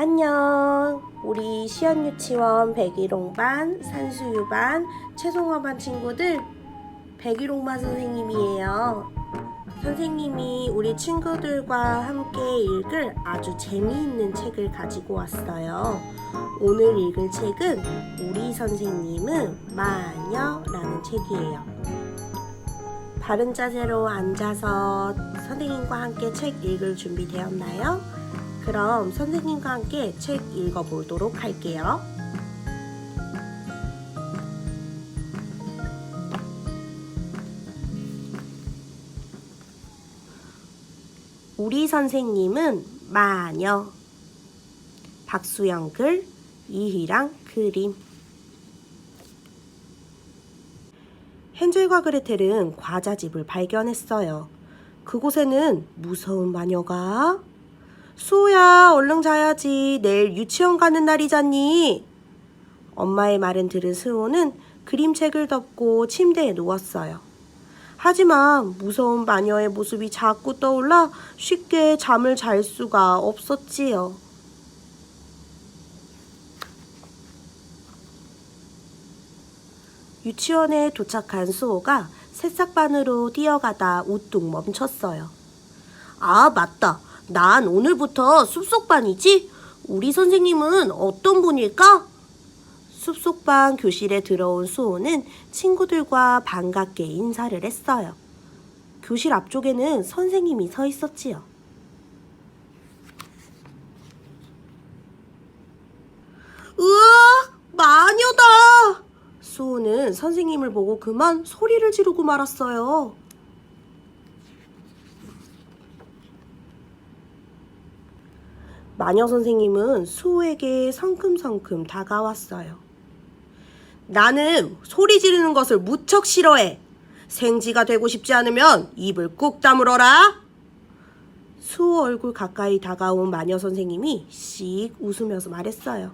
안녕. 우리 시연유치원 백일홍반, 산수유반, 최송화반 친구들 백일홍반 선생님이에요. 선생님이 우리 친구들과 함께 읽을 아주 재미있는 책을 가지고 왔어요. 오늘 읽을 책은 우리 선생님은 마녀라는 책이에요. 바른 자세로 앉아서 선생님과 함께 책 읽을 준비 되었나요? 그럼 선생님과 함께 책 읽어보도록 할게요. 우리 선생님은 마녀. 박수영 글, 이희랑 그림. 헨젤과 그레텔은 과자집을 발견했어요. 그곳에는 무서운 마녀가 수호야, 얼른 자야지. 내일 유치원 가는 날이잖니. 엄마의 말은 들은 수호는 그림책을 덮고 침대에 누웠어요. 하지만 무서운 마녀의 모습이 자꾸 떠올라 쉽게 잠을 잘 수가 없었지요. 유치원에 도착한 수호가 새싹반으로 뛰어가다 우뚝 멈췄어요. 아, 맞다. 난 오늘부터 숲속반이지? 우리 선생님은 어떤 분일까? 숲속반 교실에 들어온 수호는 친구들과 반갑게 인사를 했어요. 교실 앞쪽에는 선생님이 서 있었지요. 으아! 마녀다! 수호는 선생님을 보고 그만 소리를 지르고 말았어요. 마녀 선생님은 수호에게 성큼성큼 다가왔어요. 나는 소리 지르는 것을 무척 싫어해. 생지가 되고 싶지 않으면 입을 꾹 다물어라. 수호 얼굴 가까이 다가온 마녀 선생님이 씩 웃으면서 말했어요.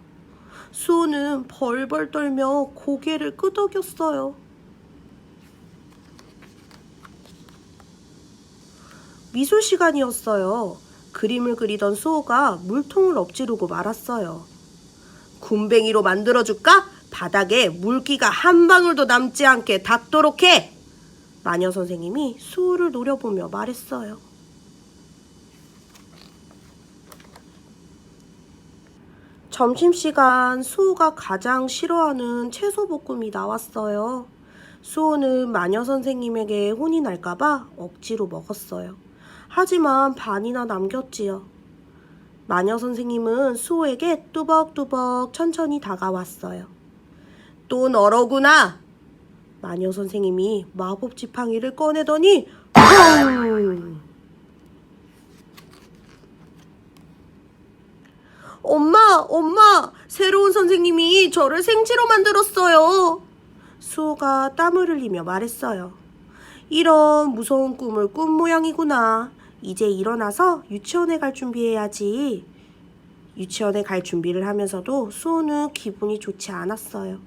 수호는 벌벌 떨며 고개를 끄덕였어요. 미술 시간이었어요. 그림을 그리던 수호가 물통을 엎지르고 말았어요. 굼벵이로 만들어줄까? 바닥에 물기가 한 방울도 남지 않게 닿도록 해! 마녀 선생님이 수호를 노려보며 말했어요. 점심시간 수호가 가장 싫어하는 채소 볶음이 나왔어요. 수호는 마녀 선생님에게 혼이 날까봐 억지로 먹었어요. 하지만 반이나 남겼지요. 마녀 선생님은 수호에게 뚜벅뚜벅 천천히 다가왔어요. 또 너로구나. 마녀 선생님이 마법 지팡이를 꺼내더니 펑! 엄마, 엄마, 새로운 선생님이 저를 생지로 만들었어요. 수호가 땀을 흘리며 말했어요. 이런 무서운 꿈을 꾼 모양이구나. 이제 일어나서 유치원에 갈 준비해야지. 유치원에 갈 준비를 하면서도 수호는 기분이 좋지 않았어요.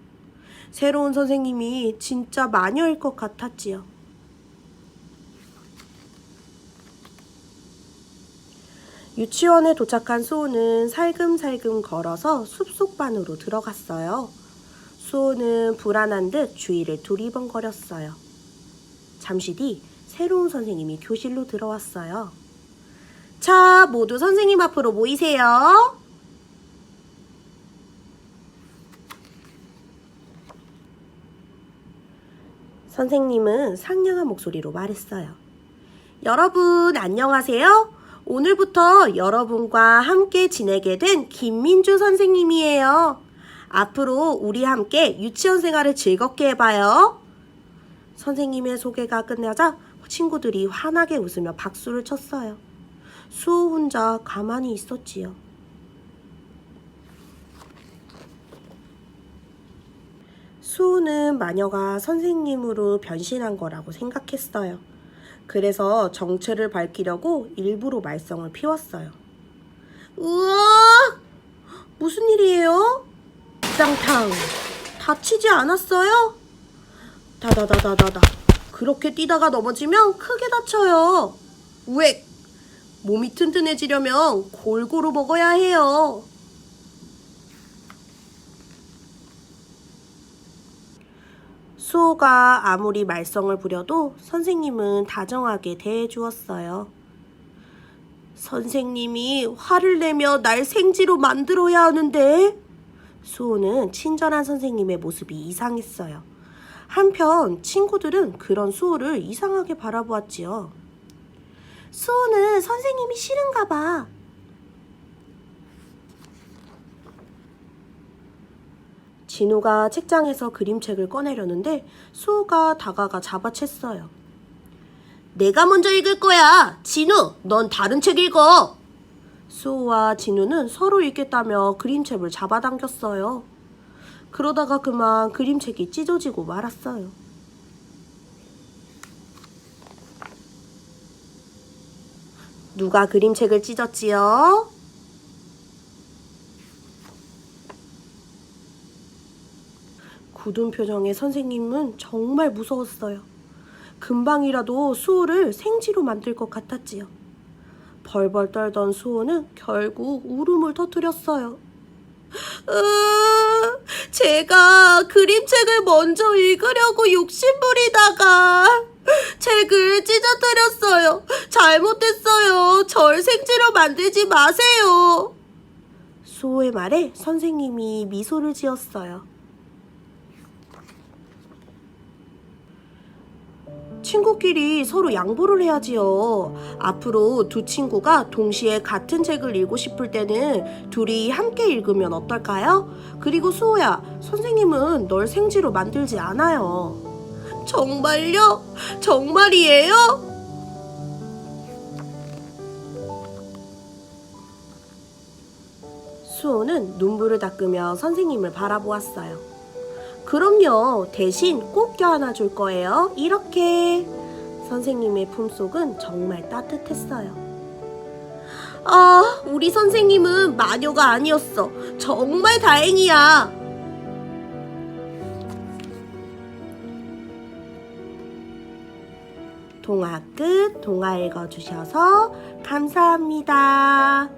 새로운 선생님이 진짜 마녀일 것 같았지요. 유치원에 도착한 수호는 살금살금 걸어서 숲속 반으로 들어갔어요. 수호는 불안한 듯 주위를 두리번거렸어요. 잠시 뒤 새로운 선생님이 교실로 들어왔어요. 자, 모두 선생님 앞으로 모이세요. 선생님은 상냥한 목소리로 말했어요. 여러분, 안녕하세요. 오늘부터 여러분과 함께 지내게 된 김민주 선생님이에요. 앞으로 우리 함께 유치원 생활을 즐겁게 해봐요. 선생님의 소개가 끝나자 친구들이 환하게 웃으며 박수를 쳤어요. 수호 혼자 가만히 있었지요. 수호는 마녀가 선생님으로 변신한 거라고 생각했어요. 그래서 정체를 밝히려고 일부러 말썽을 피웠어요. 우와! 무슨 일이에요? 짱탕! 다치지 않았어요? 다다다다다다. 그렇게 뛰다가 넘어지면 크게 다쳐요. 우엑! 몸이 튼튼해지려면 골고루 먹어야 해요. 수호가 아무리 말썽을 부려도 선생님은 다정하게 대해주었어요. 선생님이 화를 내며 날 생지로 만들어야 하는데 수호는 친절한 선생님의 모습이 이상했어요. 한편 친구들은 그런 수호를 이상하게 바라보았지요. 수호는 선생님이 싫은가 봐. 진우가 책장에서 그림책을 꺼내려는데 수호가 다가가 잡아챘어요. 내가 먼저 읽을 거야. 진우, 넌 다른 책 읽어. 수호와 진우는 서로 읽겠다며 그림책을 잡아당겼어요. 그러다가 그만 그림책이 찢어지고 말았어요. 누가 그림책을 찢었지요? 굳은 표정의 선생님은 정말 무서웠어요. 금방이라도 수호를 생지로 만들 것 같았지요. 벌벌 떨던 수호는 결국 울음을 터뜨렸어요. 으, 제가 그림책을 먼저 읽으려고 욕심부리다가 책을 찢어뜨렸어요. 잘못했어요. 절 생지로 만들지 마세요. 수호의 말에 선생님이 미소를 지었어요. 친구끼리 서로 양보를 해야지요. 앞으로 두 친구가 동시에 같은 책을 읽고 싶을 때는 둘이 함께 읽으면 어떨까요? 그리고 수호야, 선생님은 널 생지로 만들지 않아요. 정말요? 정말이에요? 수호는 눈물을 닦으며 선생님을 바라보았어요. 그럼요. 대신 꼭 껴안아 줄 거예요. 이렇게. 선생님의 품속은 정말 따뜻했어요. 아, 우리 선생님은 마녀가 아니었어. 정말 다행이야. 동화 끝. 동화 읽어주셔서 감사합니다.